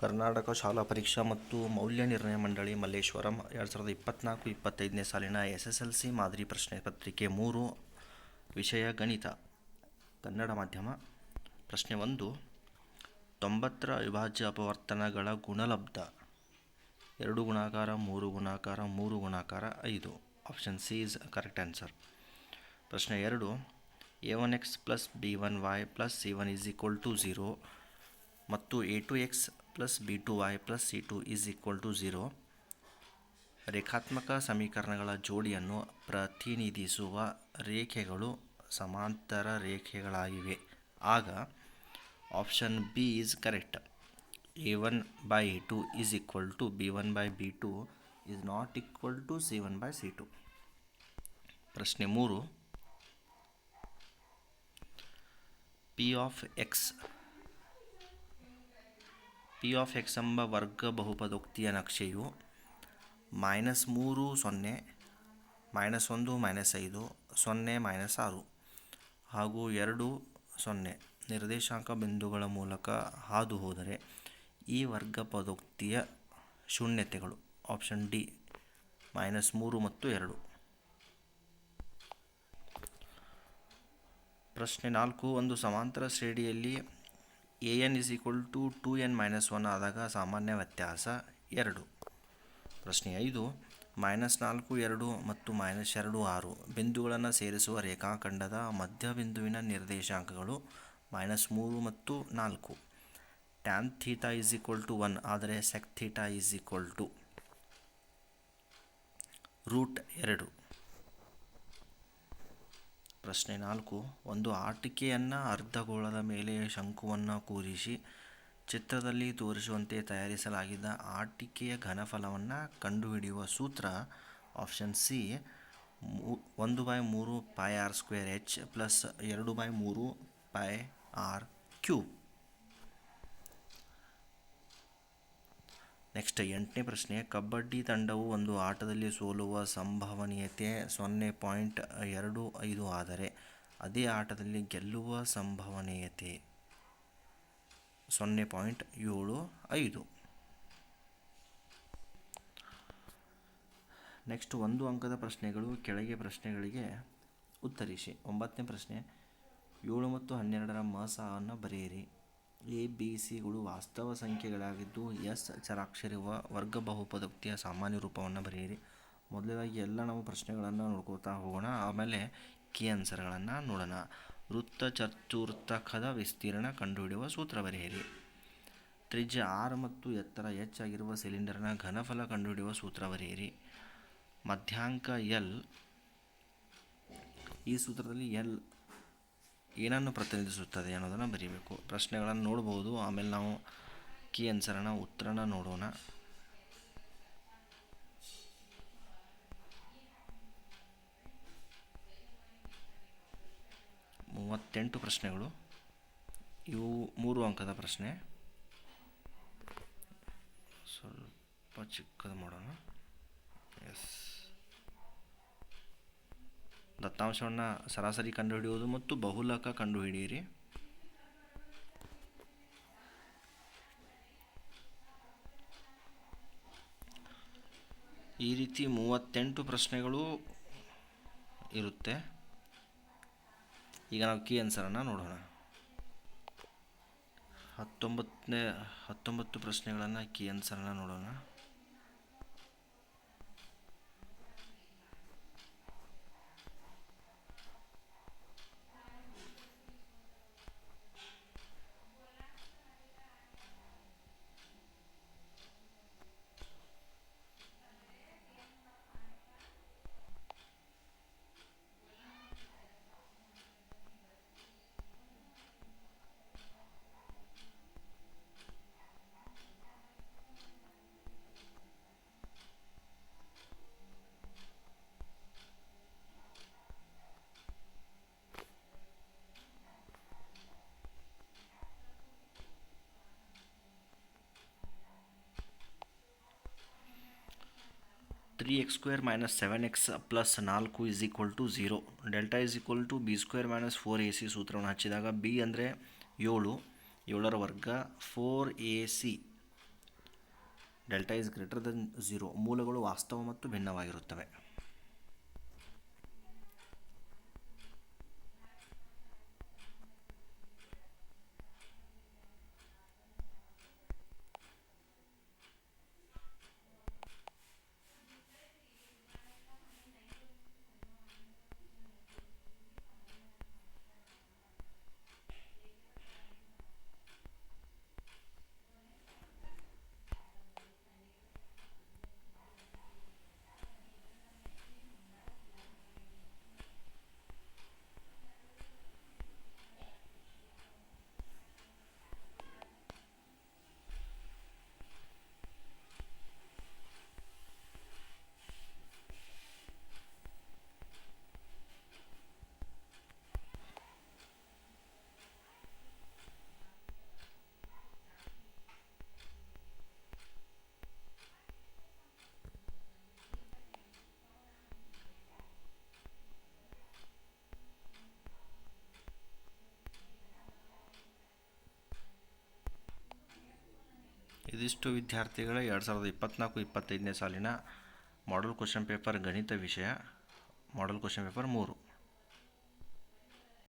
ಕರ್ನಾಟಕ ಶಾಲಾ ಪರೀಕ್ಷಾ ಮತ್ತು ಮೌಲ್ಯ ನಿರ್ಣಯ ಮಂಡಳಿ ಮಲ್ಲೇಶ್ವರಂ ಎರಡು ಸಾವಿರದ ಇಪ್ಪತ್ತ್ನಾಲ್ಕು ಇಪ್ಪತ್ತೈದನೇ ಸಾಲಿನ ಎಸ್ ಎಸ್ ಎಲ್ ಸಿ ಮಾದರಿ ಪ್ರಶ್ನೆ ಪತ್ರಿಕೆ ಮೂರು, ವಿಷಯ ಗಣಿತ, ಕನ್ನಡ ಮಾಧ್ಯಮ, ಪ್ರಶ್ನೆ ಒಂದು, ತೊಂಬತ್ತರ ಅವಿಭಾಜ್ಯ ಅಪವರ್ತನಗಳ ಗುಣಲಬ್ಧ, ಎರಡು ಗುಣಾಕಾರ, ಮೂರು ಗುಣಾಕಾರ ಮೂರು ಗುಣಾಕಾರ, ಐದು option C is correct answer ಪ್ರಶ್ನೆ ಎರಡು A one X plus B one Y plus C one is equal to zero ಮತ್ತು A two X plus B two Y plus C two is equal to zero ರೇಖಾತ್ಮಕ ಸಮೀಕರಣಗಳ ಜೋಡಿಯನ್ನು ಪ್ರತಿನಿಧಿಸುವ ರೇಖೆಗಳು ಸಮಾಂತರ ರೇಖೆಗಳಾಗಿವೆ. ಆಗ option B is correct A one by A two is equal to B one by B two is not equal to C one by C two ಪ್ರಶ್ನೆ ಮೂರು. P of X P of X ಎಂಬ ವರ್ಗ ಬಹುಪದೋಕ್ತಿಯ ನಕ್ಷೆಯು minus ಮೂರು, ಸೊನ್ನೆ minus ಒಂದು minus ಐದು, ಸೊನ್ನೆ ಮೈನಸ್ ಆರು ಹಾಗೂ ಎರಡು, ಸೊನ್ನೆ ನಿರ್ದೇಶಾಂಕ ಬಿಂದುಗಳ ಮೂಲಕ ಹಾದು ಹೋದರೆ ಈ ವರ್ಗ ಪದೋಕ್ತಿಯ ಶೂನ್ಯತೆಗಳು ಆಪ್ಷನ್ ಡಿ ಮೈನಸ್ ಮೂರು ಮತ್ತು ಎರಡು. ಪ್ರಶ್ನೆ ನಾಲ್ಕು, ಒಂದು ಸಮಾಂತರ ಶ್ರೇಣಿಯಲ್ಲಿ A N is equal to two N minus one ಆದಾಗ ಸಾಮಾನ್ಯ ವ್ಯತ್ಯಾಸ ಎರಡು. ಪ್ರಶ್ನೆ ಐದು ಮೈನಸ್ ನಾಲ್ಕು, ಎರಡು ಮತ್ತು ಮೈನಸ್ ಎರಡು, ಆರು ಬಿಂದುಗಳನ್ನು ಸೇರಿಸುವ ರೇಖಾಖಂಡದ ಮಧ್ಯಬಿಂದುವಿನ ನಿರ್ದೇಶಾಂಕಗಳು ಮೈನಸ್ ಮೂರು ಮತ್ತು ನಾಲ್ಕು. Tan theta is equal to one ಆದರೆ sec theta is equal to root ಎರಡು. ಪ್ರಶ್ನೆ ನಾಲ್ಕು. ಒಂದು ಆಟಿಕೆಯನ್ನು ಅರ್ಧಗೋಳದ ಮೇಲೆ ಶಂಕುವನ್ನು ಕೂರಿಸಿ ಚಿತ್ರದಲ್ಲಿ ತೋರಿಸುವಂತೆ ತಯಾರಿಸಲಾಗಿದ್ದ ಆಟಿಕೆಯ ಘನಫಲವನ್ನು ಕಂಡುಹಿಡಿಯುವ ಸೂತ್ರ ಆಪ್ಷನ್ ಸಿ ಒಂದು ಬೈ ಮೂರು pi R square H plus ಎರಡು ಬೈ ಮೂರು ಪೈ ಆರ್ ಕ್ಯೂಬ್ ನೆಕ್ಸ್ಟ್ ಎಂಟನೇ ಪ್ರಶ್ನೆ, ಕಬಡ್ಡಿ ತಂಡವು ಒಂದು ಆಟದಲ್ಲಿ ಸೋಲುವ ಸಂಭವನೀಯತೆ ಸೊನ್ನೆ ಪಾಯಿಂಟ್ ಎರಡು ಐದು ಆದರೆ ಅದೇ ಆಟದಲ್ಲಿ ಗೆಲ್ಲುವ ಸಂಭವನೀಯತೆ ಸೊನ್ನೆ ಪಾಯಿಂಟ್ ಏಳು ಐದು. ನೆಕ್ಸ್ಟ್ ಒಂದು ಅಂಕದ ಪ್ರಶ್ನೆಗಳು, ಕೆಳಗೆ ಪ್ರಶ್ನೆಗಳಿಗೆ ಉತ್ತರಿಸಿ. ಒಂಬತ್ತನೇ ಪ್ರಶ್ನೆ, ಏಳು ಮತ್ತು ಹನ್ನೆರಡರ ಮಸಾವನ್ನು ಬರೆಯಿರಿ. ಎ, ಬಿ ಸಿಗಳು ವಾಸ್ತವ ಸಂಖ್ಯೆಗಳಾಗಿದ್ದು ಎಸ್ ಚರಾಕ್ಷರಿವ ವರ್ಗ ಬಹುಪದೋಕ್ತಿಯ ಸಾಮಾನ್ಯ ರೂಪವನ್ನು ಬರೆಯಿರಿ. ಮೊದಲನೇದಾಗಿ ಎಲ್ಲ ನಾವು ಪ್ರಶ್ನೆಗಳನ್ನು ನೋಡ್ಕೋತಾ ಹೋಗೋಣ. ಆಮೇಲೆ ಕೀ ಆನ್ಸರ್ಗಳನ್ನು ನೋಡೋಣ. ವೃತ್ತ ಚತುರ್ಥಕದ ವಿಸ್ತೀರ್ಣ ಕಂಡುಹಿಡಿಯುವ ಸೂತ್ರ ಬರೆಯಿರಿ. ತ್ರಿಜ್ಯ ಆರ್ ಮತ್ತು ಎತ್ತರ ಎಚ್ ಆಗಿರುವ ಸಿಲಿಂಡರ್ನ ಘನಫಲ ಕಂಡುಹಿಡಿಯುವ ಸೂತ್ರ ಬರೆಯಿರಿ. ಮಧ್ಯಾಂಕ ಎಲ್ ಈ ಸೂತ್ರದಲ್ಲಿ ಎಲ್ ಏನನ್ನು ಪ್ರತಿನಿಧಿಸುತ್ತದೆ ಅನ್ನೋದನ್ನು ಬರೀಬೇಕು. ಪ್ರಶ್ನೆಗಳನ್ನು ನೋಡ್ಬೋದು. ಆಮೇಲೆ ನಾವು ಕೀ ಆನ್ಸರನ್ನು ಉತ್ತರನ ನೋಡೋಣ. ಮೂವತ್ತೆಂಟು ಪ್ರಶ್ನೆಗಳು. ಇವು ಮೂರು ಅಂಕದ ಪ್ರಶ್ನೆ. ಸ್ವಲ್ಪ ಚಿಕ್ಕದು ಮಾಡೋಣ. ಎಸ್ ದತ್ತಾಂಶವನ್ನು ಸರಾಸರಿ ಕಂಡುಹಿಡಿಯುವುದು ಮತ್ತು ಬಹುಲಕ ಕಂಡುಹಿಡಿಯಿರಿ. ಈ ರೀತಿ ಮೂವತ್ತೆಂಟು ಪ್ರಶ್ನೆಗಳು ಇರುತ್ತೆ. ಈಗ ನಾವು ಕೀ ಆನ್ಸರನ್ನು ನೋಡೋಣ. ಹತ್ತೊಂಬತ್ತನೇ, ಹತ್ತೊಂಬತ್ತು ಪ್ರಶ್ನೆಗಳನ್ನು ಕೀ ಆನ್ಸರನ್ನು ನೋಡೋಣ. Three X square minus seven X plus ನಾಲ್ಕು is equal to zero delta is equal to B square minus four A C ಸೂತ್ರವನ್ನು ಹಚ್ಚಿದಾಗ ಬಿ ಅಂದರೆ ಏಳು, ಏಳರ ವರ್ಗ four A C delta is greater than zero ಮೂಲಗಳು ವಾಸ್ತವ ಮತ್ತು ಭಿನ್ನವಾಗಿರುತ್ತವೆ. ಇದಿಷ್ಟು ವಿದ್ಯಾರ್ಥಿಗಳ ಎರಡು ಸಾವಿರದ ಇಪ್ಪತ್ತ್ನಾಲ್ಕು ಇಪ್ಪತ್ತೈದನೇ ಸಾಲಿನ ಮಾಡಲ್ ಕ್ವಶನ್ ಪೇಪರ್ ಗಣಿತ ವಿಷಯ ಮಾಡಲ್ ಕ್ವಶನ್ ಪೇಪರ್ ಮೂರು.